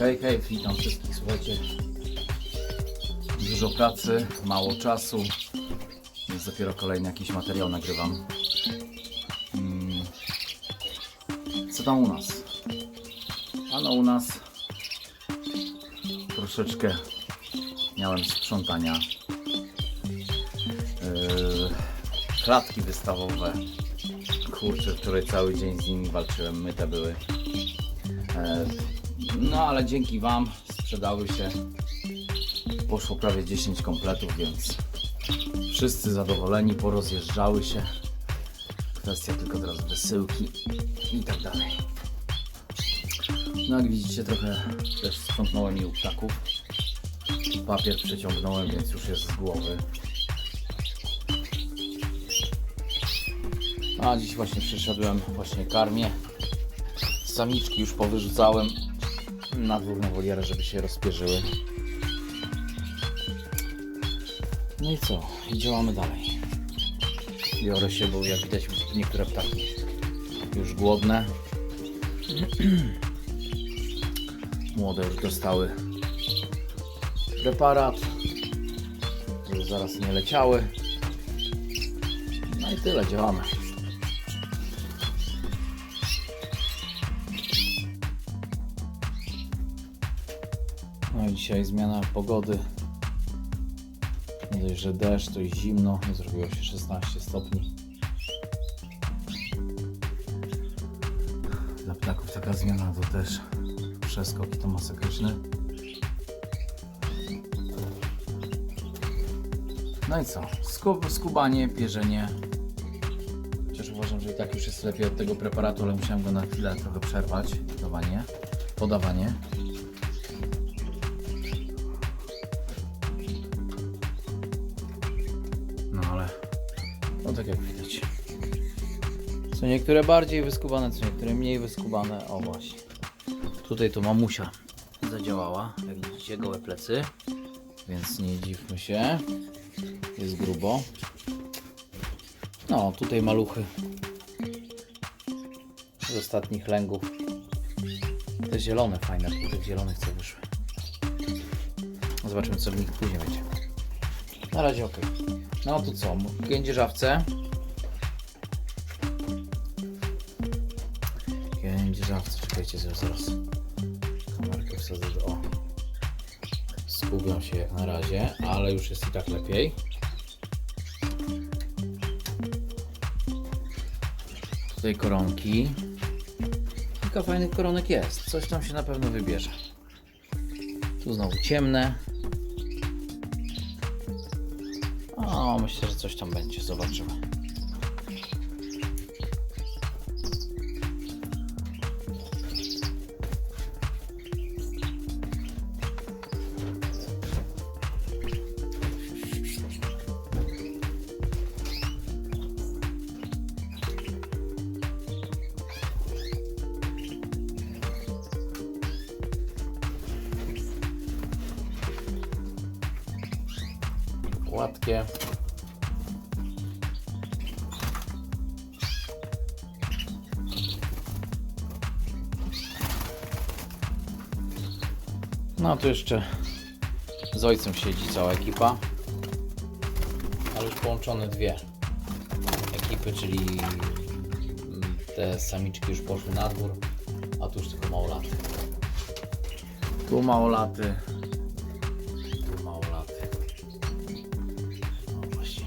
Hej, hej, witam wszystkich, słuchajcie. Dużo pracy, mało czasu, więc dopiero kolejny jakiś materiał nagrywam. Mm. Co tam u nas? Ano u nas troszeczkę miałem sprzątania. Yy, klatki wystawowe. Kurczę, wczoraj cały dzień z nimi walczyłem, myte były. E, No ale dzięki Wam sprzedały się. Poszło prawie 10 kompletów, więc wszyscy zadowoleni, porozjeżdżały się. Kwestia tylko teraz wysyłki i tak dalej. No jak widzicie trochę też sprzątnąłem i u ptaków. Papier przeciągnąłem, więc już jest z głowy. A dziś właśnie przyszedłem, właśnie karmię. Samiczki już powyrzucałem na dwór na żeby się rozpierzyły. No i co? I działamy dalej. Biorę się, bo jak widać niektóre ptaki już głodne. Młode już dostały preparat. Już zaraz nie leciały. No i tyle, działamy. No i dzisiaj zmiana pogody. Nie że deszcz, to i zimno. Zrobiło się 16 stopni. Dla ptaków taka zmiana to też przeskok i to masakryczny. No i co? Skub, skubanie, pierzenie. Chociaż uważam, że i tak już jest lepiej od tego preparatu, ale musiałem go na chwilę trochę przerwać. Dawanie, podawanie. Tak jak widać. Są niektóre bardziej wyskubane, są niektóre mniej wyskubane. O właśnie. Tutaj to mamusia zadziałała. Jak widzicie, gołe plecy. Więc nie dziwmy się. Jest grubo. No, tutaj maluchy. Z ostatnich lęgów. Te zielone fajne, tych zielonych co wyszły. Zobaczymy co w nich później będzie. Na razie ok. No to co? Kędzierzawce. Kędzierzawce, czekajcie zaraz. zaraz. Kamerkę wsadzę do... O. Skubią się jak na razie, ale już jest i tak lepiej. Tutaj koronki. Kilka fajnych koronek jest. Coś tam się na pewno wybierze. Tu znowu ciemne. Myślę, że coś tam będzie. Zobaczymy. Gładkie. No tu jeszcze z ojcem siedzi cała ekipa. Ale już połączone dwie ekipy, czyli te samiczki już poszły na dwór, a tu już tylko małolaty. Tu małolaty. Tu małolaty. No właśnie.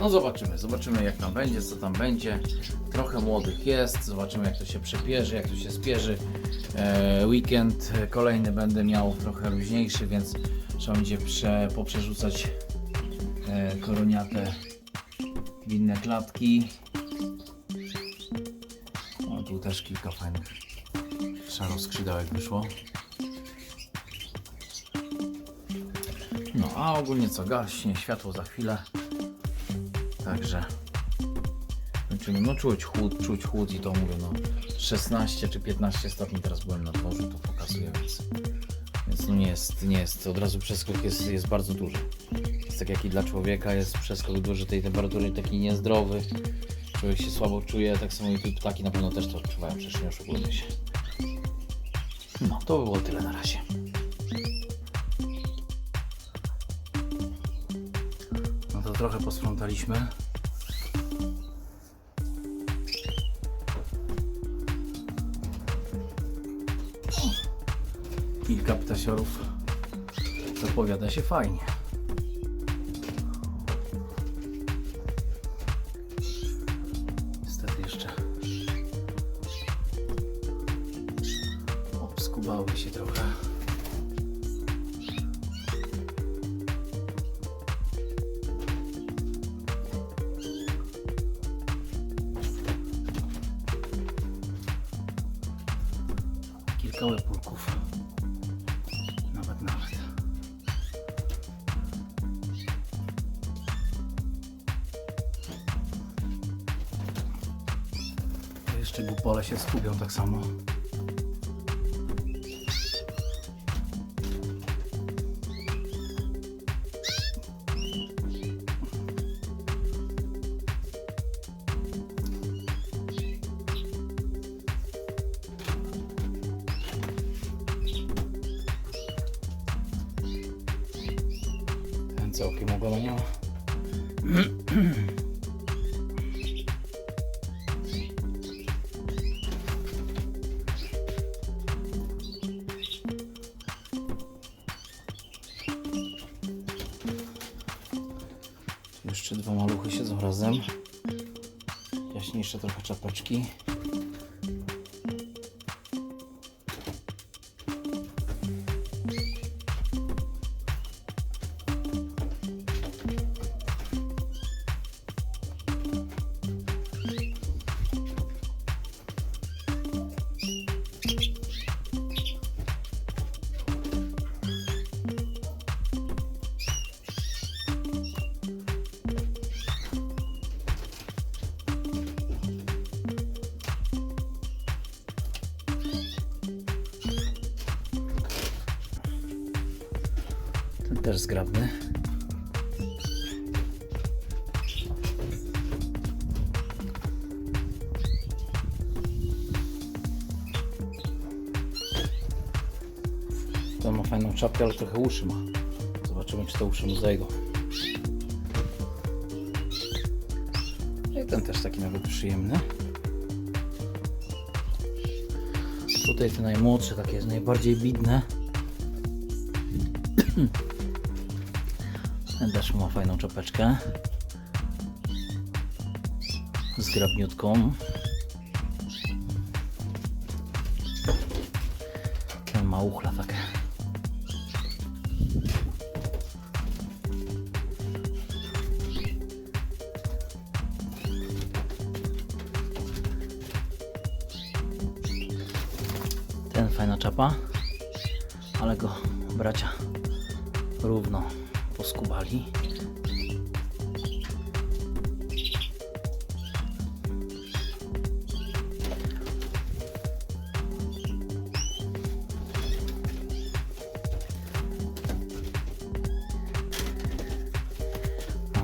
No zobaczymy, zobaczymy jak tam będzie, co tam będzie. Trochę młodych jest, zobaczymy jak to się przepierzy, jak to się spierzy. E, weekend kolejny będę miał trochę luźniejszy, więc trzeba będzie prze, poprzerzucać e, koroniatę w inne klatki. O, tu też kilka fajnych szaroskrzydełek wyszło. No, a ogólnie co, gaśnie światło za chwilę. Także kończymy. No czuć chłód, czuć chłód i to mówię, no 16 czy 15 stopni teraz byłem na dworze, to pokazuje, więc, więc no nie jest, nie jest, od razu przeskok jest, jest bardzo duży. Jest tak jak i dla człowieka jest przeskok duży tej temperatury, taki niezdrowy. Człowiek się słabo czuje, tak samo i ptaki na pewno też to odczuwają, przecież nie oszukujmy się. No, to by było tyle na razie. No to trochę posprzątaliśmy. Kilka ptasiorów zapowiada się fajnie. Niestety jeszcze obskubały się trochę. Skupią tak samo. Siedzą razem. Jaśniejsze trochę czapeczki. Też zgrabny. Ten ma fajną czapkę, ale trochę uszy ma. Zobaczymy, czy to uszy mu zejdą. No I ten też taki nawet przyjemny. Tutaj te najmłodsze, takie najbardziej bidne. Też ma fajną czapeczkę. Zgrabniutką. Ten ma uchla takie. Ten fajna czapa, ale go bracia równo poskubali.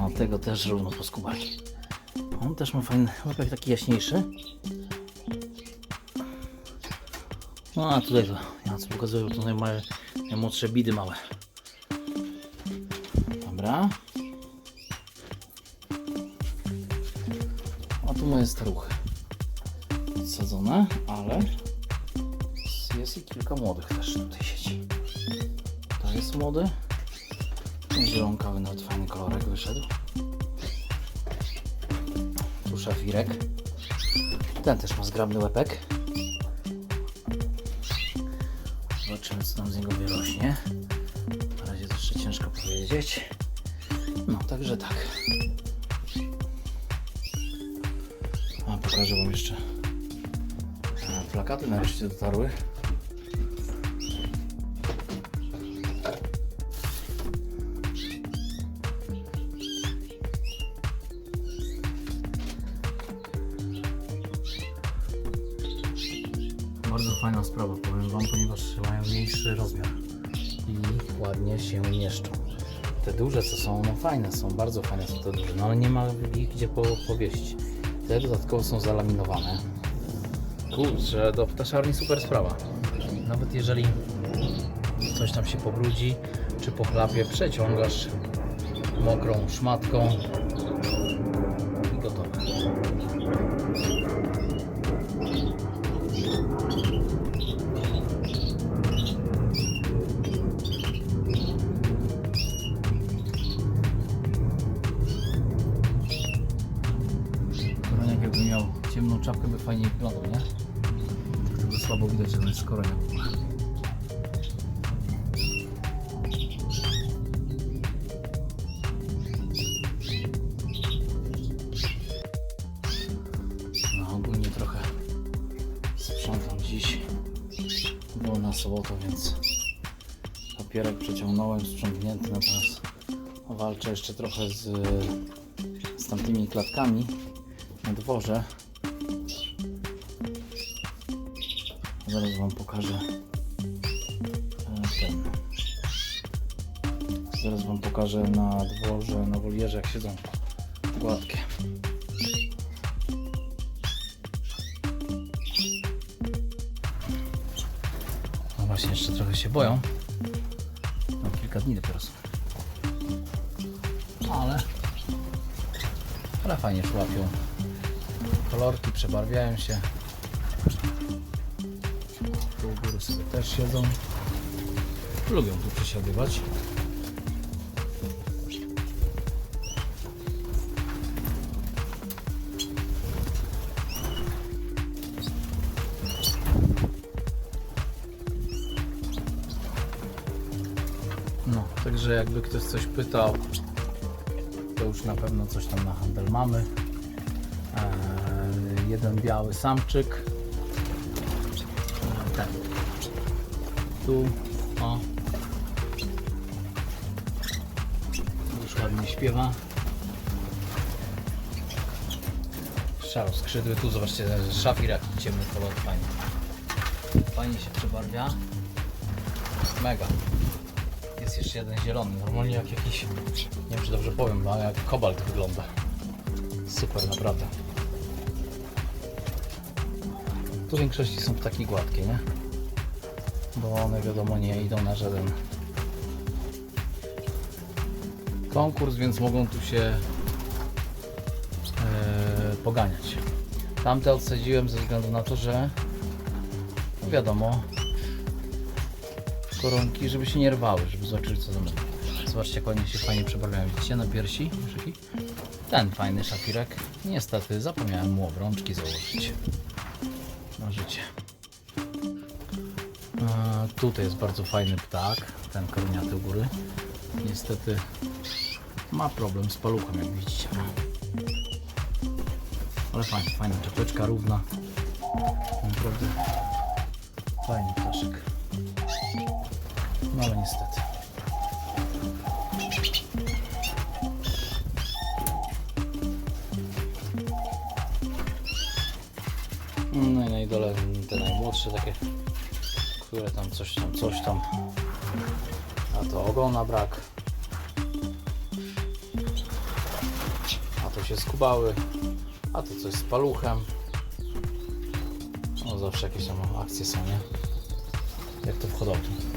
O, tego też równo poskubali. On też ma fajny łapek taki jaśniejszy. No a tutaj to ja co pokazuję, to najmłodsze bidy małe. Dobra. A tu moje staruchy. Odsadzone, ale jest i kilka młodych też tutaj siedzi. To jest młody. Ten zielonkawy nawet fajny kolorek wyszedł. Tu szafirek. Ten też ma zgrabny łepek. Zobaczymy co tam z niego wyrośnie. Na razie to jeszcze ciężko powiedzieć. Także tak. A pokażę Wam jeszcze. Plakaty nareszcie dotarły. Fajne są, bardzo fajne są te duże, no ale nie ma ich gdzie po, powiesić. Te dodatkowo są zalaminowane. Kurczę, do ptaszarni super sprawa. Nawet jeżeli coś tam się pobrudzi, czy pochlapie, przeciągasz mokrą szmatką to jest koroniak. No ogólnie trochę sprzątam dziś. Wolna sobota, więc papierek przeciągnąłem, sprzątnięty, natomiast walczę jeszcze trochę z, z tamtymi klatkami na dworze. Zaraz Wam pokażę e, ten. Zaraz Wam pokażę na dworze, na wolierze, jak siedzą gładkie. No właśnie, jeszcze trochę się boją. No, kilka dni dopiero są. Ale, ale fajnie szłapią. Kolorki przebarwiają się. Też siedzą. Lubią tu przesiadywać. No, także jakby ktoś coś pytał, to już na pewno coś tam na handel mamy. Eee, jeden biały samczyk. Tu, o. Już ładnie śpiewa. Szaro skrzydły. Tu zobaczcie, szafir jaki ciemny kolor, fajnie. Fajnie się przebarwia. Mega. Jest jeszcze jeden zielony, normalnie jak jakiś, nie wiem czy dobrze powiem, ale jak kobalt wygląda. Super, naprawdę. Tu w większości są ptaki gładkie, nie? Bo one wiadomo nie idą na żaden konkurs, więc mogą tu się e, poganiać. Tamte odsadziłem ze względu na to, że no wiadomo, koronki, żeby się nie rwały, żeby zobaczyć co za mną. Zobaczcie jak ładnie się fajnie przebarwiają. Widzicie na piersi? Ten fajny szafirek. Niestety zapomniałem mu obrączki założyć. Na życie. Tutaj jest bardzo fajny ptak, ten koroniaty u góry. Niestety ma problem z paluchem, jak widzicie. Ale fajnie, fajna czapeczka równa. Naprawdę fajny ptaszek. No ale niestety. No i na dole te najmłodsze takie, które tam coś tam, coś tam. A to ogona brak. A to się skubały. A to coś z paluchem. No zawsze jakieś tam akcje są, nie? Jak to w hodowli.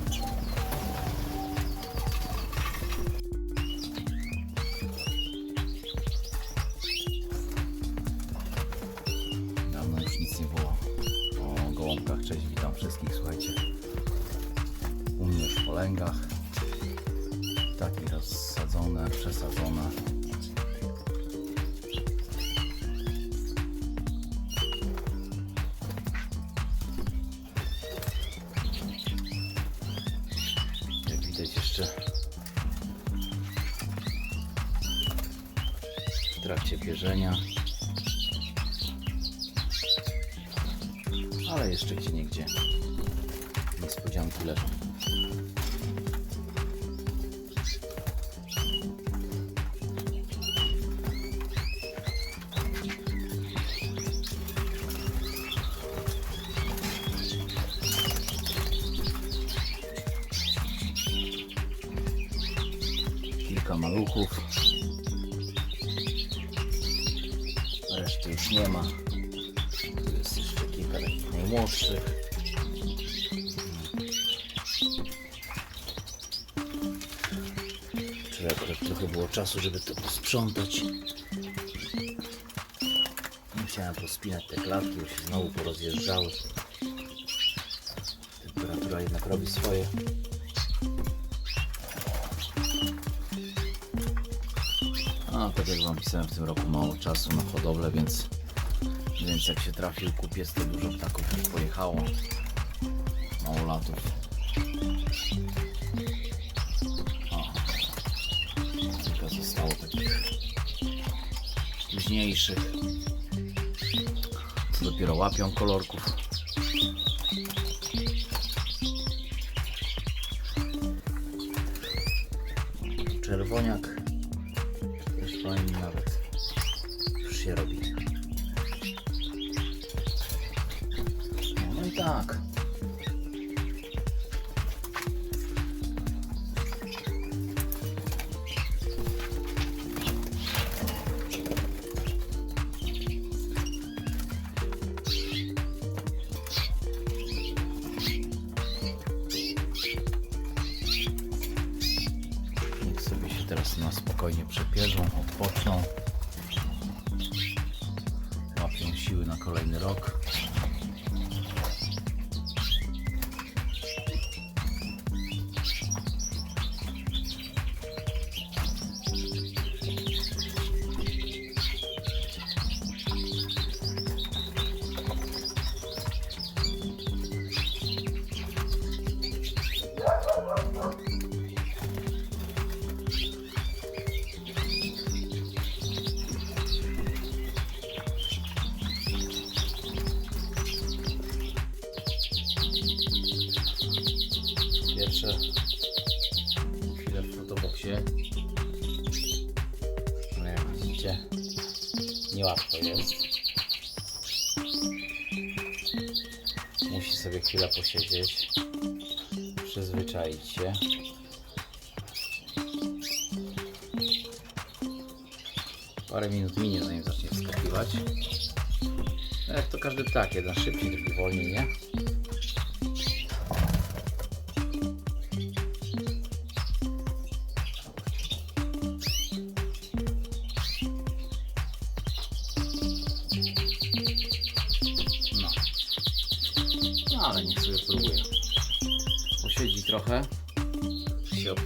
U mnie już po lęgach. Taki rozsadzone, przesadzone. Jak widać jeszcze w trakcie pierzenia. Ale jeszcze gdzie niegdzie niespodzianki leżą. maluchów. Reszty już nie ma. Tu jest jeszcze kilka takich najmłodszych. Czyli akurat trochę było czasu, żeby to posprzątać. Musiałem pospinać te klatki, bo się znowu porozjeżdżały. Temperatura jednak robi swoje. Tak jak Wam pisałem, w tym roku mało czasu na hodowlę, więc, więc jak się trafił kupiec, to dużo ptaków już pojechało. Mało latów. O, kilka zostało takich późniejszych. Co dopiero łapią kolorków. Czerwoniak też fajnie nawet już się robi. No i tak. Chwilę posiedzieć, przyzwyczaić się. Parę minut minie zanim zacznie wskakiwać. No Jak to każdy ptak, jeden szybciej, drugi wolniej, nie?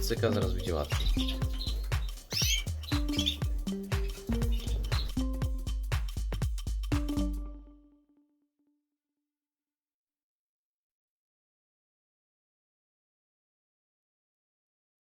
заказ развитиваться.